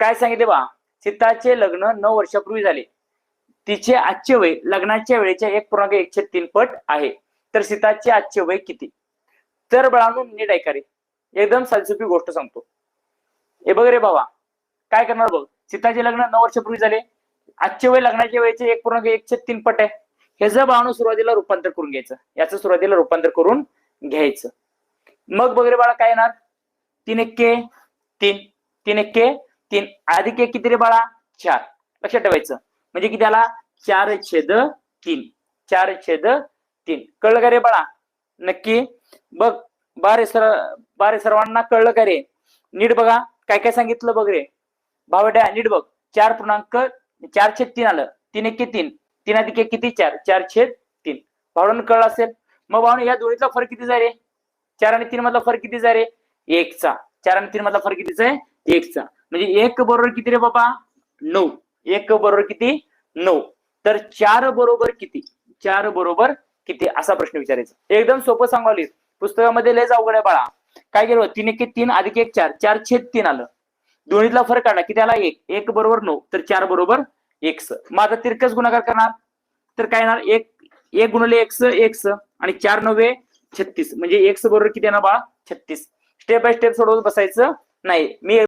काय सांगितले बा? सीताचे लग्न नऊ वर्षापूर्वी झाले. तिचे आजचे वय लग्नाच्या वेळेच्या एक पूर्णांक एकशे तीन पट आहे. तर सीताचे आजचे वय किती? तर बाळांनो नीट ऐका रे. एकदम सालसुपी गोष्ट सांगतो. हे बघ रे बाबा. काय करणार बघ? सीताचे लग्न नऊ वर्षापूर्वी झाले. आजचे वय लग्नाच्या वेळेचे एक पूर्णांक एकशे तीन पट आहे. ह्याचं बाळांनो सुरुवातीला रूपांतर करून घ्यायचं. याचं सुरुवातीला रूपांतर करून घ्यायचं. मग बघ रे बाळा काय येणार? तीन एक्के तीन तीन एक्के तीन. अधिक एक किती रे बाळा? चार. लक्षात ठेवायचं. म्हणजे किती आला? चार छेद तीन. चार छेद तीन. कळलं का रे बाळा? नक्की? बघ बारे सर बारे सर्वांना कळलं का रे? नीट बघा. काय काय सांगितलं बघ रे? भावड्या नीट बघ. चार पूर्णांक चार छेद तीन आलं. तीन एक तीन? तीन अधिक एक किती? चार. चार छेद तीन. भावड्यानं कळलं असेल. मग भावना या दोन्हीतला फरक किती आहे रे चार आणि तीन मधला फरक किती आहे रे एकचा. चार आणि तीन मधला फरक कितीचा आहे? एकचा. म्हणजे एक बरोबर किती रे बाबा? नऊ. एक बरोबर किती? नऊ. तर चार बरोबर किती? चार बरोबर किती? असा प्रश्न विचारायचा. एकदम सोपं सांगावली पुस्तकामध्ये लयच अवघड आहे बाळा. काय केलं तीन एक तीन अधिक एक चार. चार छेद तीन आलं. दोन्हीतला फरक काढला किती आला? एक. एक बरोबर नऊ. तर चार बरोबर एक मग आता तिरकस गुणाकार करणार. तर काय येणार? एक एक गुणले एक स आणि चार नव्हे छत्तीस. म्हणजे एक स बरोबर किती येणार बाळा? छत्तीस. स्टेप बाय स्टेप सोडवत बसायचं नाही. मी